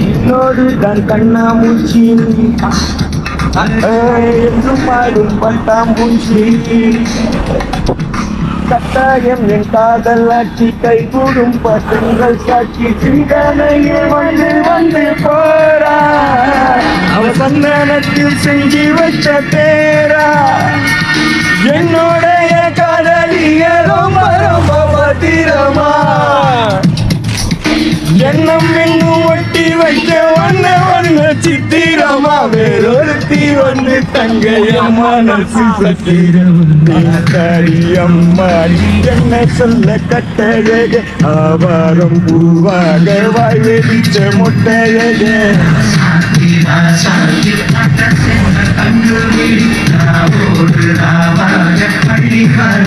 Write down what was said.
என்னோடு கண்ணா மூச்சி என்றும் பாடும் பட்டாம்பூச்சி கட்டாயம் என் காதல் ஆட்சி கை கூடும் பசங்கள் சாட்சி. சிந்தனையில் வந்து வந்து போரா. அவ சந்தனத்தில் செஞ்சு வச்ச பேரா என்னோட எங்கும் ஒட்டி வைக்க வண்ண வண்ண சித்திரமா வேறொருத்தி வந்து தங்கையம்மா நசி சத்திரம்மா என்ன சொல்ல கட்டழக? ஆவாரம் பூவாக வாய் வெடிச்ச முட்டையக. சாந்தி கண்ணு ராவாக பள்ளிக்கார